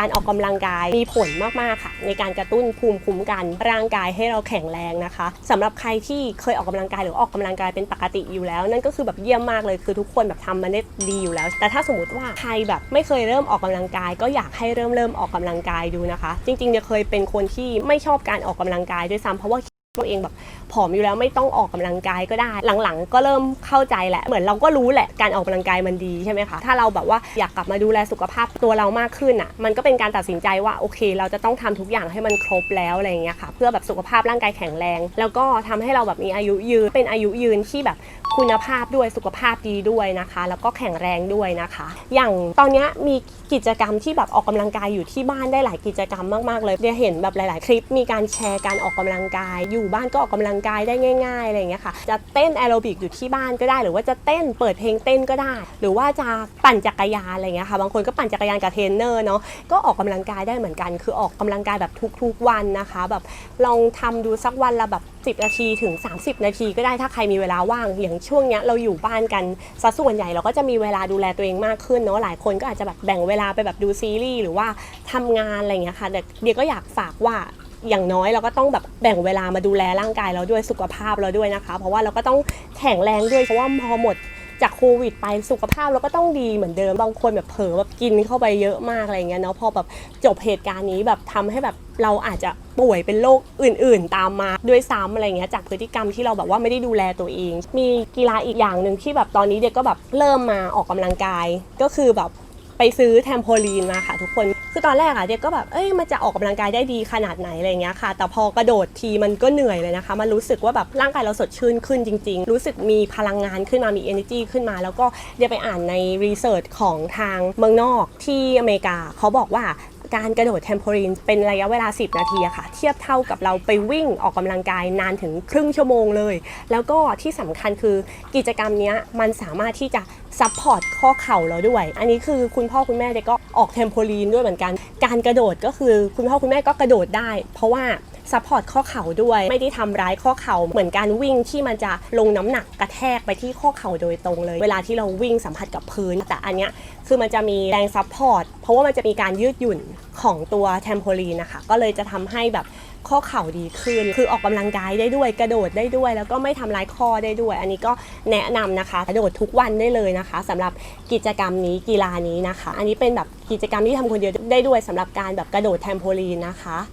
การออกกำลังกายมีผลมากๆค่ะ ในการกระตุ้นภูมิคุ้มกันร่างกายให้เราแข็งแรงนะคะสำหรับใครที่เคยออกกำลังกายหรือออกกำลังกายเป็นปกติอยู่แล้ว นั่นก็คือแบบเยี่ยมมากเลยคือทุกคนแบบทำมันได้ดีอยู่แล้ว แต่ถ้าสมมติว่าใครแบบไม่เคยเริ่มออกกำลังกาย ก็อยากให้เริ่มเริ่มออกกำลังกายดูนะคะ จริงๆเนี่ยเคยเป็นคนที่ไม่ชอบการออกกำลังกายด้วยซ้ำเพราะว่า ตัวเองแบบผอมอยู่แล้วไม่ต้องออกกำลังกายก็ได้ หลังๆ ก็เริ่มเข้าใจแหละเหมือนเราก็รู้แหละการออกกำลังกายมันดีใช่ไหมคะถ้าเราแบบว่าอยากกลับมาดูแลสุขภาพตัวเรามากขึ้นอะ มันก็เป็นการตัดสินใจว่าโอเค เราจะต้องทำทุกอย่างให้มันครบแล้วอะไรอย่างเงี้ยค่ะ เพื่อแบบสุขภาพร่างกายแข็งแรง แล้วก็ทำให้เราแบบมีอายุยืนเป็นอายุยืนที่แบบ คุณภาพด้วยสุขภาพดีด้วยนะคะ แล้วก็แข็งแรงด้วยนะคะ อย่างตอนนี้มีกิจกรรมที่แบบออกกำลังกายอยู่ที่บ้านได้หลายกิจกรรมมากๆเลยเดี๋ยวเห็นแบบหลาย ๆ คลิปมีการแชร์การออกกำลังกาย อยู่บ้านก็ออกกำลังกายได้ง่ายๆอะไรอย่างเงี้ยค่ะจะเต้นแอโรบิกอยู่ที่บ้านก็ได้ หรือว่าจะเต้นเปิดเพลงเต้นก็ได้ หรือว่าจะปั่นจักรยานอะไรเงี้ยค่ะบางคนก็ปั่นจักรยานกับเทรนเนอร์เนาะก็ออกกำลังกายได้เหมือนกัน คือออกกำลังกายแบบทุก ๆ วันนะคะ แบบลองทำดูสักวันละแบบ 10 นาทีถึง 30 นาทีก็ได้ถ้าใครมีเวลาว่างอย่างช่วงเนี้ยเราอยู่บ้านกันซะส่วนใหญ่เราก็จะมีเวลาดูแลตัวเองมากขึ้นเนาะหลายคนก็อาจจะแบบแบ่งเวลาไปแบบดูซีรีส์หรือว่าทำงานอะไรอย่างเงี้ยค่ะแต่เดียก็อยากฝากว่าอย่างน้อยเราก็ต้องแบบแบ่งเวลามาดูแลร่างกายเราด้วยสุขภาพเราด้วยนะคะ เพราะว่าเราก็ต้องแข็งแรงด้วยเพราะว่าพอหมด จากโควิดไปสุขภาพเราก็ต้องดีเหมือนเดิมบางคนแบบเผลอแบบกินเข้าไปเยอะมากอะไรเงี้ยเนาะพอแบบจบเหตุการณ์นี้แบบทำให้แบบเราอาจจะป่วยเป็นโรคอื่น ๆ ตามมาด้วยซ้ำอะไรเงี้ยจากพฤติกรรมที่เราแบบว่าไม่ได้ดูแลตัวเอง มีกีฬาอีกอย่างหนึ่งที่แบบตอนนี้เด็กก็แบบเริ่มมาออกกำลังกาย ก็คือแบบไปซื้อแทมโพลีนมาค่ะทุกคน คือตอนแรกอะเด็กก็แบบ เอ้ย มันจะออกกำลังกายได้ดีขนาดไหนอะไรเงี้ยค่ะ แต่พอกระโดดทีมันก็เหนื่อยเลยนะคะ มันรู้สึกว่าแบบร่างกายเราสดชื่นขึ้นจริง ๆ รู้สึกมีพลังงานขึ้นมา มี energy ขึ้นมา แล้วก็เดี๋ยวไปอ่านในรีเสิร์ชของทางเมืองนอกที่อเมริกา เขาบอกว่าการกระโดดเทมโพลีนเป็นระยะเวลา 10 นาทีอะค่ะ เทียบเท่ากับเราไปวิ่งออกกำลังกายนานถึงครึ่งชั่วโมงเลย แล้วก็ที่สำคัญคือกิจกรรมนี้มันสามารถที่จะซัพพอร์ตข้อเข่าเราด้วย อันนี้คือคุณพ่อคุณแม่เด็กก็ ออกเทมโพลีนด้วยเหมือนกัน การกระโดดก็คือคุณพ่อคุณแม่ก็กระโดดได้ เพราะว่า ซัพพอร์ตข้อเข่าด้วย ไม่ได้ทำร้ายข้อเข่าเหมือนการวิ่งที่มันจะลงน้ำหนักกระแทกไปที่ข้อเข่าโดยตรงเลย เวลาที่เราวิ่งสัมผัสกับพื้น แต่อันเนี้ยคือมันจะมีแรงซัพพอร์ตเพราะว่ามันจะมีการยืดหยุ่นของตัวเทมโพลีนนะคะ ก็เลยจะทำให้แบบข้อเข่าดีขึ้น คือออกกำลังกายได้ด้วย กระโดดได้ด้วย แล้วก็ไม่ทำร้ายข้อได้ด้วย อันนี้ก็แนะนำนะคะ กระโดดทุกวันได้เลยนะคะสำหรับกิจกรรมนี้กีฬานี้นะคะ อันนี้เป็นแบบกิจกรรมที่ทำคนเดียวได้ด้วยสำหรับการแบบกระโดดแทมโพลีนนะคะ